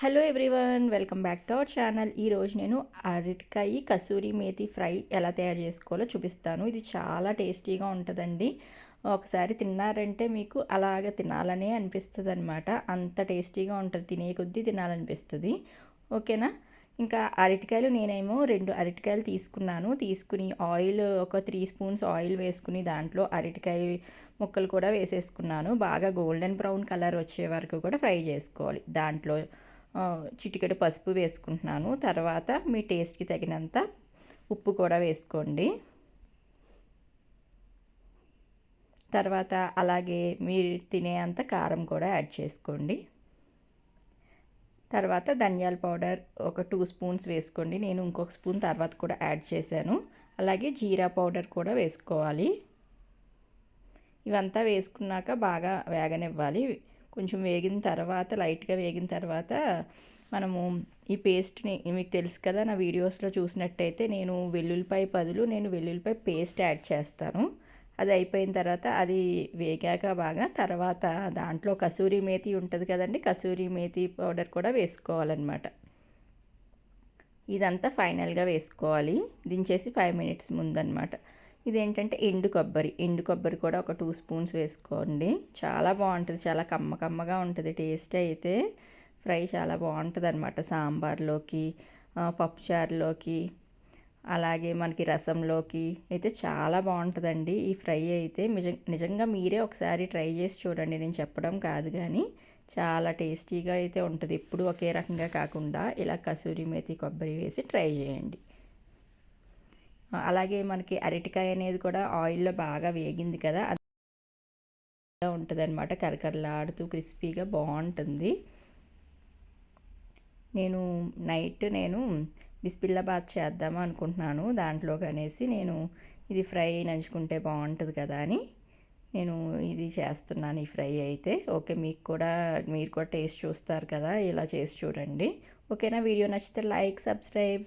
Hello everyone welcome back to our channel ఈరోజు నేను అరటికాయ కసూరి మేతి ఫ్రై ఎలా తయారు చేసుకోవాలో చూపిస్తాను. ఇది చాలా టేస్టీగా ఉంటుందండి. ఒకసారి తిన్నారంటే మీకు అలాగ తినాలనే అనిపిస్తుంది అనమాట అంత టేస్టీగా ఉంటుంది తినే కొద్దీ తినాలనిపిస్తుంది. ఓకేనా? ఇంకా అరటికాయలు నేనేమో రెండు అరటికాయలు తీసుకున్నాను. తీసుకుని ఆయిల్ ఒక త్రీ స్పూన్స్ ఆయిల్ వేసుకుని దాంట్లో అరటికాయ ముక్కలు కూడా వేసేసుకున్నాను. బాగా గోల్డెన్ బ్రౌన్ కలర్ వచ్చే వరకు కూడా ఫ్రై చేసుకోవాలి. దాంట్లో చిటికెడు పసుపు వేసుకుంటున్నాను. తర్వాత మీ టేస్ట్కి తగినంత ఉప్పు కూడా వేసుకోండి. తర్వాత అలాగే మీరు తినే అంత కారం కూడా యాడ్ చేసుకోండి. తర్వాత ధనియాల పౌడర్ ఒక టూ స్పూన్స్ వేసుకోండి. నేను ఇంకొక స్పూన్ తర్వాత కూడా యాడ్ చేశాను. అలాగే జీరా పౌడర్ కూడా వేసుకోవాలి. ఇవంతా వేసుకున్నాక బాగా వేగనివ్వాలి. కొంచెం వేగిన తర్వాత లైట్గా వేగిన తర్వాత మనము ఈ పేస్ట్ని మీకు తెలుసు కదా నా వీడియోస్లో చూసినట్టయితే నేను వెల్లుల్లిపాయ పదులు నేను వెల్లుల్లిపాయ పేస్ట్ యాడ్ చేస్తాను. అది అయిపోయిన తర్వాత అది వేగాక బాగా తర్వాత దాంట్లో కసూరి మేతి ఉంటుంది కదండి కసూరి మేతి పౌడర్ కూడా వేసుకోవాలన్నమాట. ఇదంతా ఫైనల్గా వేసుకోవాలి. దించేసి ఫైవ్ మినిట్స్ ముందనమాట ఇదేంటంటే ఎండు కొబ్బరి. ఎండు కొబ్బరి కూడా ఒక టూ స్పూన్స్ వేసుకోండి. చాలా బాగుంటుంది. చాలా కమ్మ కమ్మగా ఉంటుంది. టేస్ట్ అయితే ఫ్రై చాలా బాగుంటుంది అనమాట సాంబార్లోకి పప్పుచారులోకి అలాగే మనకి రసంలోకి అయితే చాలా బాగుంటుందండి. ఈ ఫ్రై అయితే నిజంగా మీరే ఒకసారి ట్రై చేసి చూడండి. నేను చెప్పడం కాదు కానీ చాలా టేస్టీగా అయితే ఉంటుంది. ఎప్పుడు ఒకే రకంగా కాకుండా ఇలా కసూరి మేతి కొబ్బరి వేసి ట్రై చేయండి. అలాగే మనకి అరటికాయ అనేది కూడా ఆయిల్లో బాగా వేగింది కదా ఉంటుంది అనమాట కరకరలాడుతూ క్రిస్పీగా బాగుంటుంది. నేను నైట్ నేను బిస్పిల్లాబాద్ చేద్దాము అనుకుంటున్నాను. దాంట్లో కనేసి నేను ఇది ఫ్రై నంచుకుంటే బాగుంటుంది కదా అని నేను ఇది చేస్తున్నాను ఈ ఫ్రై అయితే. ఓకే మీకు కూడా మీరు కూడా టేస్ట్ చూస్తారు కదా ఇలా చేసి చూడండి. ఓకేనా? వీడియో నచ్చితే లైక్ సబ్స్క్రైబ్.